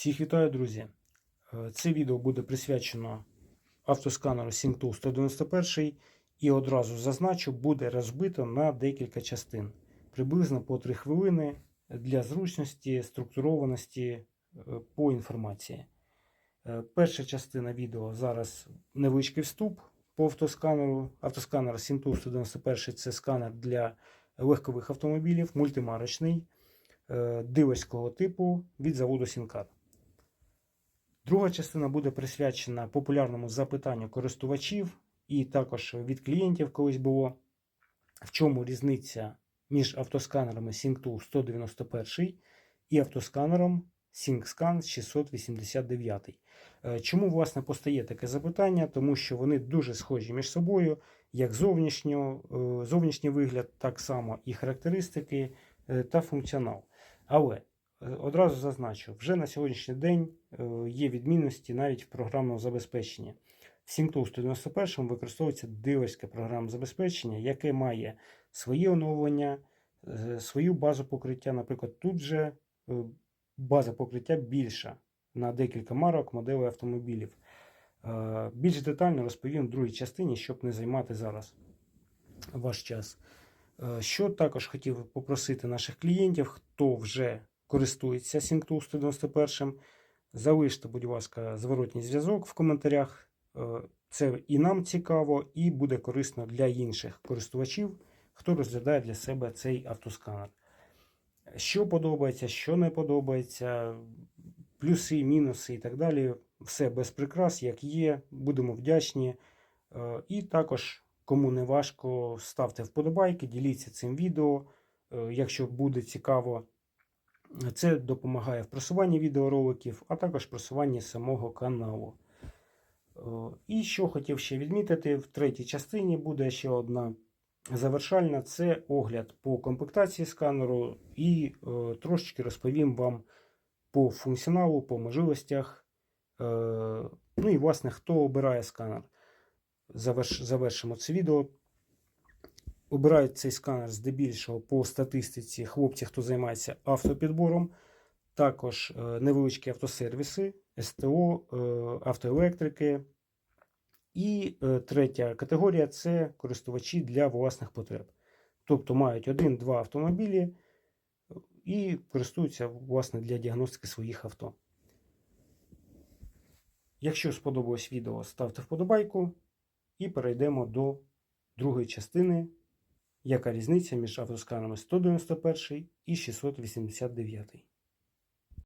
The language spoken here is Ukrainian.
Всіх вітаю, друзі! Е, Це відео буде присвячено автосканеру SyncTool 191 і одразу зазначу, буде розбито на декілька частин, приблизно по 3 хвилини для зручності, структурованості е, по інформації. Е, Перша частина відео зараз невеличкий вступ по автосканеру. Автосканер SyncTool 191 це сканер для легкових автомобілів, мультимарочний дилерського типу від заводу Сінкар. Друга частина буде присвячена популярному запитанню користувачів і також від клієнтів колись було, в чому різниця між автосканерами SyncTool 191 і автосканером SyncScan 689. Е, Чому, власне, постає таке запитання? Тому що вони дуже схожі між собою, як е, зовнішній вигляд, так само і характеристики е, та функціонал. Але одразу зазначу, вже на сьогоднішній день е, є відмінності навіть в програмному забезпеченні. В SyncTool 191 використовується дилерське програмне забезпечення, яке має свої оновлення, е, свою базу покриття. Наприклад, тут же е, база покриття більша на декілька марок моделей автомобілів. Е, Більш детально розповім в другій частині, щоб не займати зараз ваш час. Е, Що також хотів попросити наших клієнтів, хто вже користується SyncTool 191, залиште, будь ласка, зворотній зв'язок в коментарях. Е, Це і нам цікаво, і буде корисно для інших користувачів, хто розглядає для себе цей автосканер. Що подобається, що не подобається, плюси, мінуси і так далі. Все без прикрас, як є. Будемо вдячні. Е, І також, кому не важко, ставте вподобайки, діліться цим відео, е, якщо буде цікаво. Це допомагає в просуванні відеороликів, а також просуванні самого каналу. І що хотів ще відмітити, в третій частині буде ще одна завершальна це огляд по комплектації сканеру, і е, трошечки розповім вам по функціоналу, по можливостях. Е, ну і власне, хто обирає сканер. Заверш, завершимо це відео. Обирають цей сканер здебільшого по статистиці хлопці, хто займається автопідбором, також е, невеличкі автосервіси, СТО, е, автоелектрики. І е, третя категорія це користувачі для власних потреб. Тобто мають один-два автомобілі і користуються власне для діагностики своїх авто. Якщо сподобалось відео, ставте вподобайку і перейдемо до другої частини, яка різниця між автосканерами 191 і 689.